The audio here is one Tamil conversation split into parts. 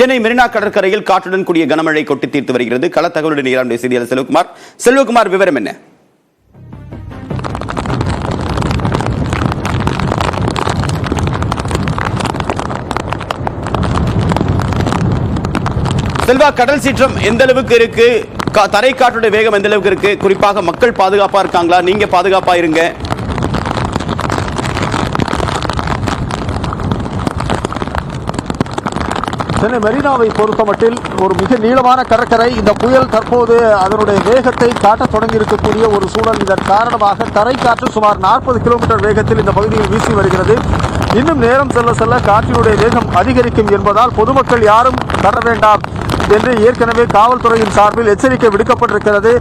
சென்னை மெரினா கடற்கரையில் காற்றுடன் கூடிய கனமழை கொட்டி தீர்த்து வருகிறது. கள தகவலுடன் இரண்டு செய்தியாளர் செல்வகுமார். செல்வகுமார் விவரம் என்ன? செல்வா கடல் சீற்றம் எந்த அளவுக்கு இருக்கு? தரை காற்றுடைய வேகம் எந்த அளவுக்கு இருக்கு? குறிப்பாக மக்கள் பாதுகாப்பா இருக்காங்களா? நீங்க பாதுகாப்பா இருங்க. சென்னை மெரினாவை பொறுத்தமட்டில் ஒரு மிக நீளமான கடற்கரை. இந்த புயல் தற்போது அதனுடைய வேகத்தை காட்ட தொடங்கி இருக்கக்கூடிய ஒரு சூழல். இதன் காரணமாக தரை காற்று சுமார் நாற்பது கிலோமீட்டர் வேகத்தில் இந்த பகுதியில் வீசி வருகிறது. இன்னும் நேரம் செல்ல செல்ல காற்றினுடைய வேகம் அதிகரிக்கும் என்பதால் பொதுமக்கள் யாரும் தர வேண்டாம் என்று ஏற்கனவே காவல்துறையின் சார்பில் எச்சரிக்கை விடுக்கப்பட்டிருக்கிறது.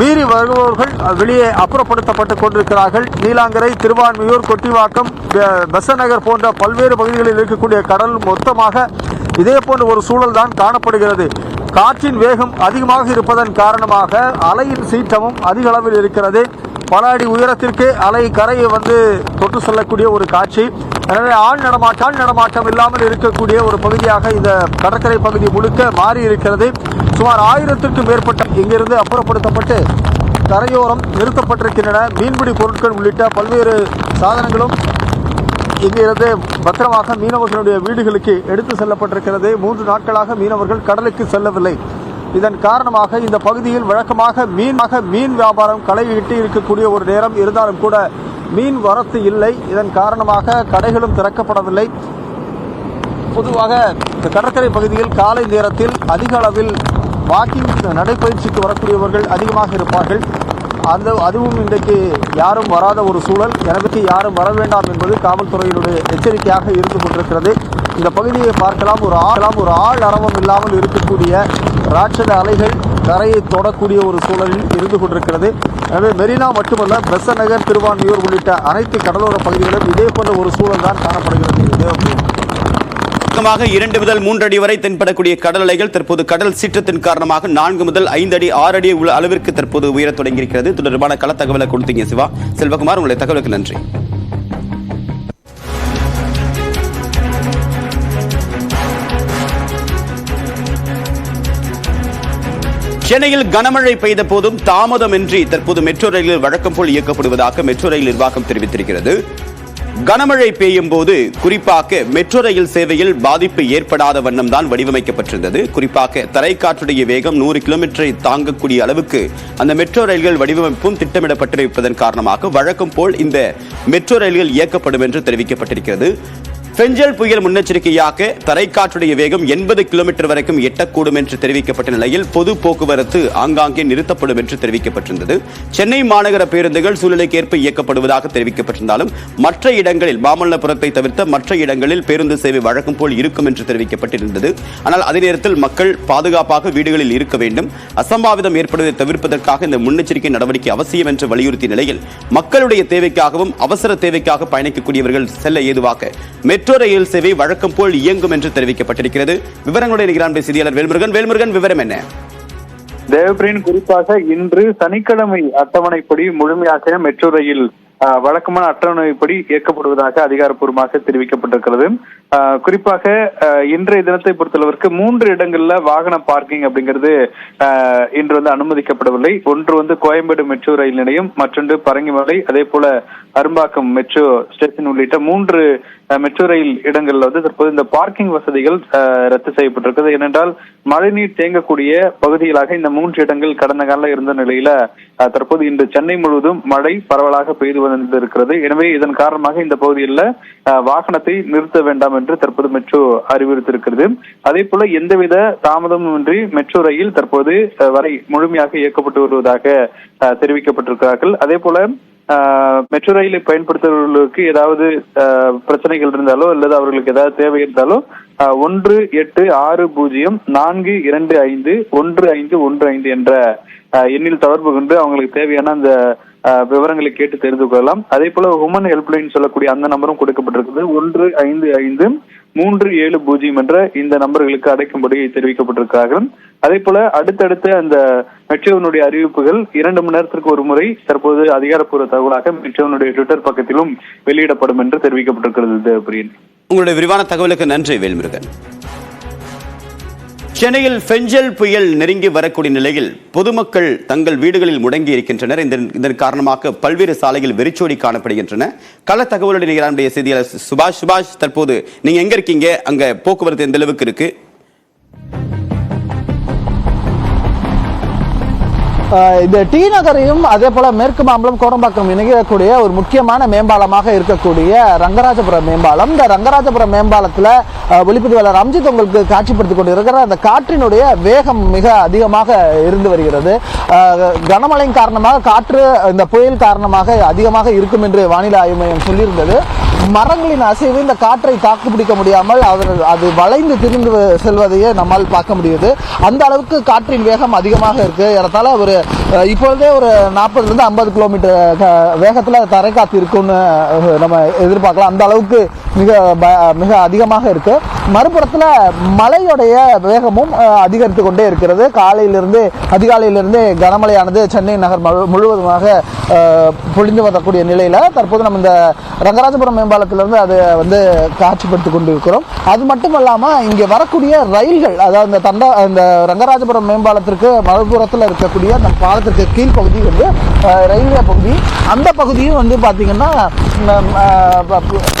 மீறி வருபவர்கள் வெளியே அப்புறப்படுத்தப்பட்டுக் கொண்டிருக்கிறார்கள். நீலாங்கரை திருவான்மியூர் கொட்டிவாக்கம் பெசநகர் போன்ற பல்வேறு பகுதிகளில் இருக்கக்கூடிய கடல் மொத்தமாக இதே போன்ற ஒரு சூழல் தான் காணப்படுகிறது. காற்றின் வேகம் அதிகமாக இருப்பதன் காரணமாக அலையின் சீற்றமும் அதிக அளவில் இருக்கிறது. பல அடி உயரத்திற்கு அலை கரையை வந்து தொட்டு செல்லக்கூடிய ஒரு காட்சி. எனவே ஆள் நடமாட்டம் ஆள் நடமாட்டம் இல்லாமல் இருக்கக்கூடிய ஒரு பகுதியாக இந்த கடற்கரை பகுதி முழுக்க மாறி இருக்கிறது சுமார் ஆயிரத்திற்கும் மேற்பட்ட இங்கிருந்து அப்புறப்படுத்தப்பட்டு கரையோரம் நிறுத்தப்பட்டிருக்கின்றன. மீன்பிடி பொருட்கள் உள்ளிட்ட பல்வேறு சாதனங்களும் இங்கிருந்து பத்திரமாக மீனவர்களுடைய வீடுகளுக்கு எடுத்து செல்லப்பட்டிருக்கிறது. மூன்று நாட்களாக மீனவர்கள் கடலுக்கு செல்லவில்லை. இதன் காரணமாக இந்த பகுதியில் வழக்கமாக மீனாக மீன் வியாபாரம் களையிட்டு இருக்கக்கூடிய ஒரு நேரம் இருந்தாலும் கூட மீன் வரத்து இல்லை. இதன் காரணமாக கடைகளும் திறக்கப்படவில்லை. பொதுவாக இந்த கடற்கரை பகுதியில் காலை நேரத்தில் அதிக அளவில் வாக்கிங் நடைப்பயிற்சிக்கு வரக்கூடியவர்கள் அதிகமாக இருப்பார்கள். அந்த அதுவும் இன்றைக்கு யாரும் வராத ஒரு சூழல். எனக்கு யாரும் வர வேண்டாம் என்பது காவல்துறையினுடைய எச்சரிக்கையாக இருந்து கொண்டிருக்கிறது. இந்த பகுதியை பார்க்கலாம். ஒரு ஆழம் ஒரு ஆள் அரவம் இல்லாமல் இருக்கக்கூடிய ராட்சத அலைகள் கரையை தொடக்கூடிய ஒரு சூழலில் இருந்து கொண்டிருக்கிறது. எனவே மெரினா மட்டுமல்ல பெசநகர் திருவான்மியூர் உள்ளிட்ட அனைத்து கடலோர பகுதிகளிலும் இதே போன்ற ஒரு சூழல் தான் காணப்படுகிறது. தேவப்பூர் வழக்கமாக இரண்டு முதல் மூன்று அடி வரை தென்படக்கூடிய கடல் அலைகள் தற்போது கடல் சீற்றத்தின் காரணமாக நான்கு முதல் ஐந்து அடி ஆறு அடி உள்ள அளவிற்கு தற்போது உயரத் தொடங்கியிருக்கிறது. தொடர்பான கள தகவலை கொடுத்தீங்க சிவா. செல்வகுமார் உங்களுடைய தகவலுக்கு நன்றி. சென்னையில் கனமழை பெய்த போதும் தாமதமின்றி தற்போது மெட்ரோ ரயில்கள் வழக்கம் போல் இயக்கப்படுவதாக மெட்ரோ ரயில் நிர்வாகம் தெரிவித்திருக்கிறது. கனமழை பெய்யும் போது குறிப்பாக மெட்ரோ ரயில் சேவையில் பாதிப்பு ஏற்படாத வண்ணம் தான் வடிவமைக்கப்பட்டிருந்தது. குறிப்பாக தரைக்காற்றுடைய வேகம் நூறு கிலோமீட்டரை தாங்கக்கூடிய அளவுக்கு அந்த மெட்ரோ ரயில்கள் வடிவமைப்பும் திட்டமிடப்பட்டிருப்பதன் காரணமாக வழக்கம் போல் இந்த மெட்ரோ ரயில்கள் இயக்கப்படும் என்று தெரிவிக்கப்பட்டிருக்கிறது. பெஞ்சல் புயல் முன்னெச்சரிக்கையாக தரைக்காற்றுடைய வேகம் எண்பது கிலோமீட்டர் வரைக்கும் எட்டக்கூடும் என்று தெரிவிக்கப்பட்ட நிலையில் பொது போக்குவரத்து ஆங்காங்கே நிறுத்தப்படும் என்று தெரிவிக்கப்பட்டிருந்தது. சென்னை மாநகர பேருந்துகள் சூழ்நிலைக்கேற்ப இயக்கப்படுவதாக தெரிவிக்கப்பட்டிருந்தாலும் மற்ற இடங்களில் மாமல்லபுரத்தை தவிர்த்த மற்ற இடங்களில் பேருந்து சேவை வழக்கம் போல் இருக்கும் என்று தெரிவிக்கப்பட்டிருந்தது. ஆனால் அதே நேரத்தில் மக்கள் பாதுகாப்பாக வீடுகளில் இருக்க வேண்டும். அசம்பாவிதம் ஏற்படுவதை தவிர்ப்பதற்காக இந்த முன்னெச்சரிக்கை நடவடிக்கை அவசியம் என்று வலியுறுத்திய நிலையில் மக்களுடைய தேவைக்காகவும் அவசர தேவைக்காக பயணிக்கக்கூடியவர்கள் செல்ல ஏதுவாக மெட்ரோ ரயில் சேவை வழக்கம் போல் இயங்கும் என்று தெரிவிக்கப்பட்டிருக்கிறது. விவரங்களுடைய நிகரான் செய்தியாளர் வேல்முருகன். வேல்முருகன் விவரம் என்ன? தேவபிரியன் குறிப்பாக இன்று சனிக்கிழமை அட்டவணைப்படி முழுமையாக மெட்ரோ ரயில் வழக்கமான அட்டவணைப்படி இயக்கப்படுவதாக அதிகாரப்பூர்வமாக தெரிவிக்கப்பட்டிருக்கிறது. குறிப்பாக இன்றைய தினத்தை பொறுத்தளவிற்கு மூன்று இடங்கள்ல வாகன பார்க்கிங் அப்படிங்கிறது இன்று வந்து அனுமதிக்கப்படவில்லை. ஒன்று வந்து கோயம்பேடு மெட்ரோ ரயில் நிலையம் மற்றொன்று பரங்கிமலை அதே போல அரும்பாக்கம் மெட்ரோ ஸ்டேஷன் உள்ளிட்ட மூன்று மெட்ரோ ரயில் இடங்கள்ல வந்து தற்போது இந்த பார்க்கிங் வசதிகள் அஹ், ரத்து செய்யப்பட்டிருக்கிறது. ஏனென்றால் மழைநீர் தேங்கக்கூடிய பகுதிகளாக இந்த மூன்று இடங்கள் கடந்த காலம் இருந்த நிலையில தற்போது இன்று சென்னை முழுவதும் மழை பரவலாக பெய்து இருக்கிறது எனவே இதன் காரணமாக இந்த பகுதியில் வாகனத்தை நிறுத்த வேண்டாம் என்று தற்போது மெட்ரோ அறிவுறுத்திருக்கிறது அதே போல எந்தவித தாமதமின்றி மெட்ரோ ரயில் தற்போது வரை முழுமையாக இயக்கப்பட்டு வருவதாக தெரிவிக்கப்பட்டிருக்கிறார்கள். அதே போல ஆஹ் மெட்ரோ ரயிலை பயன்படுத்துபவர்களுக்கு ஏதாவது ஆஹ் பிரச்சனைகள் இருந்தாலோ அல்லது அவர்களுக்கு ஏதாவது தேவை இருந்தாலோ ஒன்று எட்டு ஆறு பூஜ்ஜியம் நான்கு இரண்டு ஐந்து ஒன்று ஐந்து ஒன்று ஐந்து என்ற ஆஹ் எண்ணில் தொடர்பு கொண்டு அவங்களுக்கு தேவையான அந்த விவரங்களை கேட்டு தெரிந்து கொள்ளலாம். அதே போல உமன் ஹெல்ப்லைன் சொல்லக்கூடிய அந்த நம்பரும் கொடுக்கப்பட்டிருக்குது. ஒன்று ஐந்து ஐந்து மூன்று ஏழு பூஜ்ஜியம் என்ற இந்த நம்பர்களுக்கு அடைக்கும்படி தெரிவிக்கப்பட்டிருக்கிறார்கள். அதே போல அடுத்தடுத்து அந்த மெட்ரோனுடைய அறிவிப்புகள் இரண்டு மணி நேரத்திற்கு ஒரு முறை தற்போது அதிகாரப்பூர்வ தகவலாக மெட்ரோனுடைய ட்விட்டர் பக்கத்திலும் வெளியிடப்படும் என்று தெரிவிக்கப்பட்டிருக்கிறது தேவபிரியன். உங்களுடைய விரிவான தகவலுக்கு நன்றி வேல்முருகன். சென்னையில் பெஞ்சல் புயல் நெருங்கி வரக்கூடிய நிலையில் பொதுமக்கள் தங்கள் வீடுகளில் முடங்கி இருக்கின்றனர். இதன் இதன் காரணமாக பல்வேறு சாலைகள் வெறிச்சோடி காணப்படுகின்றன. கள தகவலுடன் நிகழ்ச்சிய செய்தியாளர் சுபாஷ் சுபாஷ் தற்போது நீங்க எங்க இருக்கீங்க? அங்க போக்குவரத்து எந்த அளவுக்கு இருக்கு? இந்த டி நகரையும் அதே போல மேற்கு மாம்பலம் கோடம்பாக்கம் இணையக்கூடிய ஒரு முக்கியமான மேம்பாலமாக இருக்கக்கூடிய ரங்கராஜபுரம் மேம்பாலம். இந்த ரங்கராஜபுரம் மேம்பாலத்தில் ஒளிப்பதிவாளர் ரம்ஜித் உங்களுக்கு காட்சிப்படுத்திக் கொண்டிருக்கிற அந்த காற்றினுடைய வேகம் மிக அதிகமாக இருந்து வருகிறது. கனமழையின் காரணமாக காற்று இந்த புயல் காரணமாக அதிகமாக இருக்கும் என்று வானிலை ஆய்வு மையம் சொல்லியிருந்தது. மரங்களின் அசைவு இந்த காற்றை தாக்கு பிடிக்க முடியாமல் அவர் அது வளைந்து திரிந்து செல்வதையே நம்மால் பார்க்க முடியுது. அந்த அளவுக்கு காற்றின் வேகம் அதிகமாக இருக்கு. ஏறத்தால ஒரு இப்பொழுதே ஒரு நாற்பதுலேருந்து ஐம்பது கிலோமீட்டர் வேகத்தில் தரைக்காத்து இருக்கும்னு நம்ம எதிர்பார்க்கலாம். அந்த அளவுக்கு மிக ப- மிக அதிகமாக இருக்குது மறுபுறத்தில் மழையுடைய வேகமும் அதிகரித்து கொண்டே இருக்கிறது. காலையிலிருந்து அதிகாலையிலிருந்து கனமழையானது சென்னை நகர் முழுவதுமாக பொழிந்து வரக்கூடிய நிலையில் தற்போது நம்ம இந்த ரங்கராஜபுரம் மேம்பாலத்திலிருந்து அதை வந்து காட்சிப்படுத்தி கொண்டு இருக்கிறோம் அது மட்டும் இல்லாமல் இங்கே வரக்கூடிய ரயில்கள் அதாவது இந்த தண்டா இந்த ரங்கராஜபுரம் மேம்பாலத்திற்கு மறுபுறத்தில் இருக்கக்கூடிய அந்த பாலத்திற்கு கீழ்ப்பகுதி வந்து ரயில்வே பகுதி. அந்த பகுதியும் வந்து பார்த்தீங்கன்னா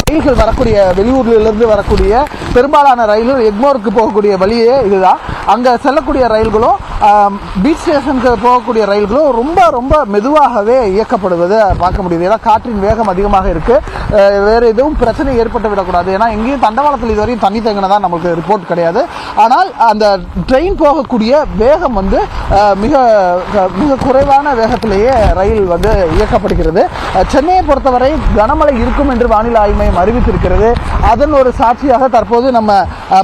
ரயில்கள் வரக்கூடிய வெளியூர்லேருந்து வரக்கூடிய பெரும்பாலான ரயில்கள் எக்மோருக்கு போகக்கூடிய வழியே இதுதான். அங்கே செல்லக்கூடிய ரயில்களும் பீச் ஸ்டேஷனுக்கு போகக்கூடிய ரயில்களும் ரொம்ப ரொம்ப மெதுவாகவே இயக்கப்படுவது பார்க்க முடியுது. ஏன்னா காற்றின் வேகம் அதிகமாக இருக்குது வேறு எதுவும் பிரச்சனை ஏற்பட்டு விடக்கூடாது. ஏன்னா எங்கேயும் தண்டவாளத்தில் இதுவரையும் தண்ணி தேங்கினதா நமக்கு ரிப்போர்ட் கிடையாது. ஆனால் அந்த ட்ரெயின் போகக்கூடிய வேகம் வந்து மிக மிக குறைவான வேகத்திலேயே ரயில் வந்து இயக்கப்படுகிறது. சென்னையை பொறுத்தவரை கனமழை இருக்கும் என்று வானிலை ஆய்வு மையம் அறிவித்திருக்கிறது. அதன் ஒரு சாட்சியாக தற்போது நம்ம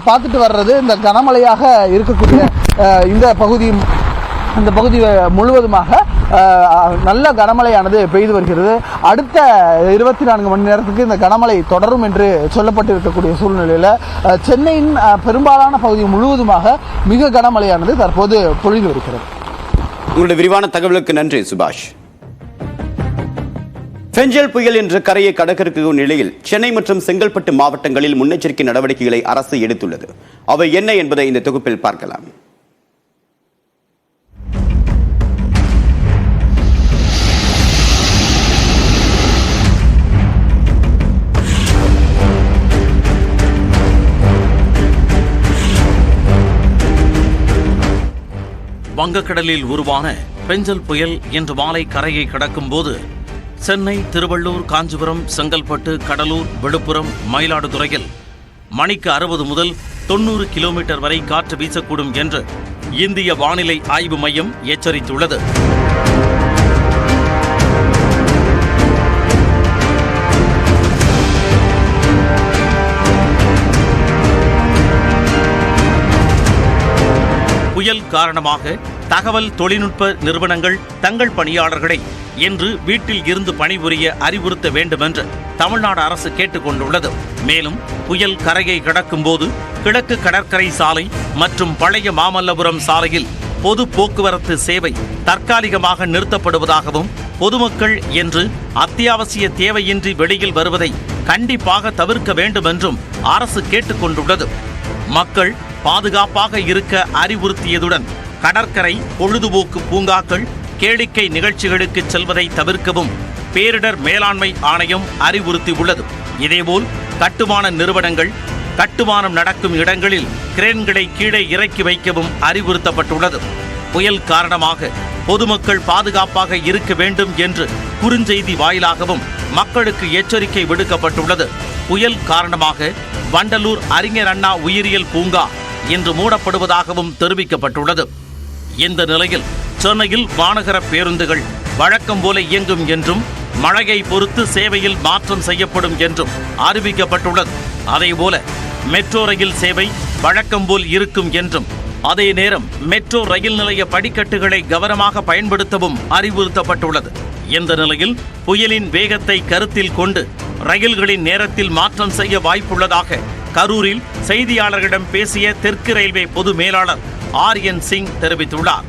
பார்த்துட்டு வர்றது இந்த கனமழையாக இருக்கக்கூடிய இந்த பகுதி இந்த பகுதி முழுவதுமாக நல்ல கனமழையானது பெய்து வருகிறது. அடுத்த இருபத்தி நான்கு மணி நேரத்துக்கு இந்த கனமழை தொடரும் என்று சொல்லப்பட்டிருக்கக்கூடிய சூழ்நிலையில் சென்னையின் பெரும்பாலான பகுதி முழுவதுமாக மிக கனமழையானது தற்போது பொழிந்து வருகிறது. உங்களுடைய விரிவான தகவலுக்கு நன்றி சுபாஷ். பெஞ்சல் புயல் என்ற கரையை கடக்கிருக்கும் நிலையில் சென்னை மற்றும் செங்கல்பட்டு மாவட்டங்களில் முன்னெச்சரிக்கை நடவடிக்கைகளை அரசு எடுத்துள்ளது. அவை என்ன என்பதை இந்த தொகுப்பில் பார்க்கலாம். வங்கக்கடலில் உருவான பெஞ்சல் புயல் இன்று மாலை கரையை கடக்கும் போது சென்னை திருவள்ளூர் காஞ்சிபுரம் செங்கல்பட்டு கடலூர் விழுப்புரம் மயிலாடுதுறையில் மணிக்கு அறுபது முதல் தொண்ணூறு கிலோமீட்டர் வரை காற்று வீசக்கூடும் என்று இந்திய வானிலை ஆய்வு மையம் எச்சரித்துள்ளது. புயல் காரணமாக தகவல் தொழில்நுட்ப நிறுவனங்கள் தங்கள் பணியாளர்களை இன்று வீட்டில் இருந்து பணிபுரிய அறிவுறுத்த வேண்டும் என்று தமிழ்நாடு அரசு கேட்டுக் கொண்டுள்ளது மேலும் புயல் கரையை கடக்கும் போது கிழக்கு கடற்கரை சாலை மற்றும் பழைய மாமல்லபுரம் சாலையில் பொது போக்குவரத்து சேவை தற்காலிகமாக நிறுத்தப்படுவதாகவும் பொதுமக்கள் என்று அத்தியாவசிய தேவையின்றி வெளியில் வருவதை கண்டிப்பாக தவிர்க்க வேண்டும் என்றும் அரசு கேட்டுக் கொண்டுள்ளது மக்கள் பாதுகாப்பாக இருக்க அறிவுறுத்தியதுடன் கடற்கரை பொழுதுபோக்கு பூங்காக்கள் கேளிக்கை நிகழ்ச்சிகளுக்கு செல்வதை தவிர்க்கவும் பேரிடர் மேலாண்மை ஆணையம் அறிவுறுத்தியுள்ளது. இதேபோல் கட்டுமான நிறுவனங்கள் கட்டுமானம் நடக்கும் இடங்களில் கிரேன்களை கீழே இறக்கி வைக்கவும் அறிவுறுத்தப்பட்டுள்ளது. புயல் காரணமாக பொதுமக்கள் பாதுகாப்பாக இருக்க வேண்டும் என்று குறுஞ்செய்தி வாயிலாகவும் மக்களுக்கு எச்சரிக்கை விடுக்கப்பட்டுள்ளது. புயல் காரணமாக வண்டலூர் அறிஞர் அண்ணா உயிரியல் பூங்கா இன்று மூடப்படுவதாகவும் தெரிவிக்கப்பட்டுள்ளது. இந்த நிலையில் சென்னையில் மாநகர பேருந்துகள் வழக்கம் போல இயங்கும் என்றும் மழையை பொறுத்து சேவையில் மாற்றம் செய்யப்படும் என்றும் அறிவிக்கப்பட்டுள்ளது. அதேபோல மெட்ரோ ரயில் சேவை வழக்கம் போல் இருக்கும் என்றும் அதே நேரம் மெட்ரோ ரயில் நிலைய படிக்கட்டுகளை கவனமாக பயன்படுத்தவும் அறிவுறுத்தப்பட்டுள்ளது. இந்த நிலையில் புயலின் வேகத்தை கருத்தில் கொண்டு ரயில்களின் நேரத்தில் மாற்றம் செய்ய வாய்ப்புள்ளதாக கரூரில் செய்தியாளர்களிடம் பேசிய தெற்கு ரயில்வே பொது மேலாளர் ஆர்யன் சிங் தெரிவித்துள்ளார்.